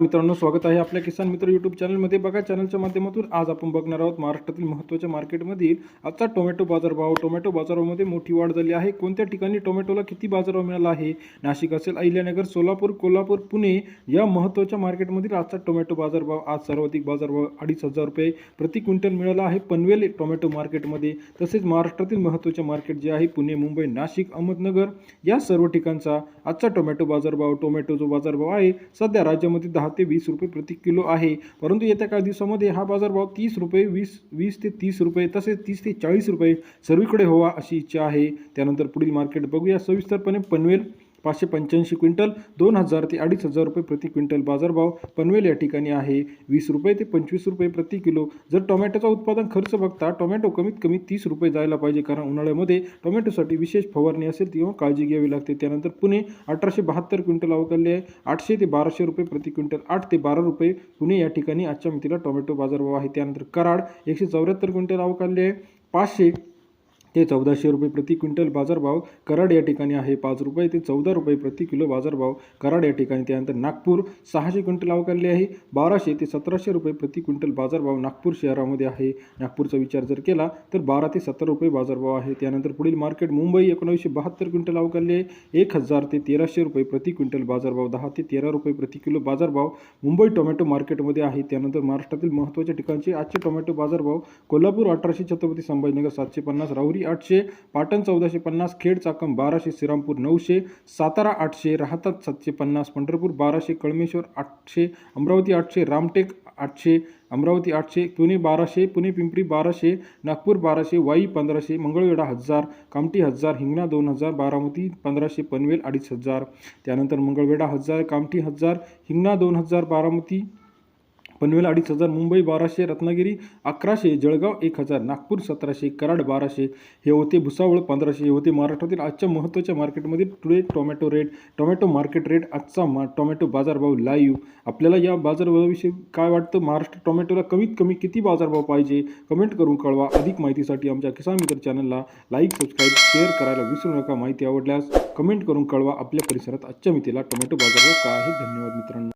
मित्रांनो स्वागत आहे आपल्या किसान मित्र यूट्यूब चॅनलमध्ये. बघा चॅनलच्या माध्यमातून आज आपण बघणार आहोत महाराष्ट्रातील महत्त्वाच्या मार्केटमधील आजचा टोमॅटो बाजारभाव टोमॅटो बाजारामध्ये मोठी वाढ झाली आहे. कोणत्या ठिकाणी टोमॅटोला किती बाजारभाव मिळाला आहे? नाशिक असेल अहिल्यानगर सोलापूर कोल्हापूर पुणे या महत्त्वाच्या मार्केटमधील आजचा टोमॅटो बाजारभाव. आज सर्वाधिक बाजारभाव अडीच हजार रुपये प्रति क्विंटल मिळाला आहे पनवेल टोमॅटो मार्केटमध्ये. तसेच महाराष्ट्रातील महत्त्वाचे मार्केट जे आहे पुणे मुंबई नाशिक अहमदनगर या सर्व ठिकाणचा आजचा टोमॅटो बाजारभाव. टोमॅटो जो बाजारभाव आहे. सध्या राज्यामध्ये दहा ते वीस रुपये प्रति किलो आहे. परंतु येत्या काही दिवसामध्ये हा बाजारभाव तीस रुपये वीस वीस ते तीस रुपये तसेच तीस ते चाळीस रुपये सर्वीकडे हवा अशी इच्छा आहे. त्यानंतर पुढील मार्केट बघूया. सविस्तरपणे पनवेल पाचशे पंच्याऐंशी क्विंटल दोन हजार ते अडीच हजार रुपये प्रति क्विंटल बाजारभाव पनवेल या ठिकाणी आहे. वीस रुपये ते पंचवीस रुपये प्रति किलो. जर टोमॅटोचा उत्पादन खर्च बघता टोमॅटो कमीत कमी तीस रुपये जायला पाहिजे कारण उन्हाळ्यामध्ये टोमॅटोसाठी विशेष फवारणी असेल तेव्हा काळजी घ्यावी लागते. त्यानंतर पुणे अठराशे बहात्तर क्विंटल अवकालले आहे. आठशे ते बाराशे रुपये प्रति क्विंटल आठ ते बारा रुपये पुणे या ठिकाणी आजच्या मितीला टोमॅटो बाजारभाव आहे. त्यानंतर कराड एकशे चौऱ्याहत्तर क्विंटल अवकालले आहे. पाचशे ते चौदाशे रुपये प्रति क्विंटल बाजारभाव कराड या ठिकाणी आहे. पाच रुपये ते चौदा रुपये प्रति किलो बाजारभाव कराड या ठिकाणी. त्यानंतर नागपूर सहाशे क्विंटल अवकालले आहे. बाराशे ते सतराशे रुपये प्रति क्विंटल बाजारभाव नागपूर शहरामध्ये आहे. नागपूरचा विचार जर केला तर बारा ते सत्तर रुपये बाजारभाव आहे. त्यानंतर पुढील मार्केट मुंबई एकोणीसशे बहात्तर क्विंटल अवकालले आहे. एक हजार ते तेराशे रुपये प्रति क्विंटल बाजारभाव दहा ते तेरा रुपये प्रति किलो बाजारभाव मुंबई टोमॅटो मार्केटमध्ये आहे. त्यानंतर महाराष्ट्रातील महत्त्वाच्या ठिकाणचे आजचे टोमॅटो बाजारभाव कोल्हापूर अठराशे छत्रपती संभाजीनगर सातशे पन्नास राहुरी आठशे पाटण चौदाशे पन्नास खेड चाकम बाराशे श्रीरामपूर नऊशे सातारा आठशे राहतात सातशे पन्नास पंढरपूर बाराशे कळमेश्वर आठशे अमरावती आठशे रामटेक आठशे अमरावती आठशे पुणे बाराशे पुणे पिंपरी बाराशे नागपूर बाराशे वाई पंधराशे मंगळवेढा हजार कामठी हजार हिंगणा दोन हजार बारामती पंधराशे पनवेल अडीच हजार. त्यानंतर मंगळवेढा हजार कामठी हजार हिंगणा दोन हजार बारामती पनवेल अडीच हजार मुंबई बाराशे रत्नागिरी अकराशे जळगाव एक हजार नागपूर सतराशे कराड बाराशे. हे होते भुसावळ पंधराशे. हे होते महाराष्ट्रातील आजच्या महत्त्वाच्या मार्केटमध्ये today tomato rate. Tomato market rate आजचा मा टोमॅटो बाजारभाव लाईव्ह आपल्याला या बाजारभावाविषयी काय वाटतं? महाराष्ट्र टोमॅटोला कमीत कमी किती बाजारभाव पाहिजे? कमेंट करून कळवा. अधिक माहितीसाठी आमच्या किसान मित्र चॅनलला लाईक सबस्क्राईब शेअर करायला विसरू नका. माहिती आवडल्यास कमेंट करून कळवा. आपल्या परिसरात आजच्या मितीला टोमॅटो बाजारभाव काय आहे? धन्यवाद मित्रांनो.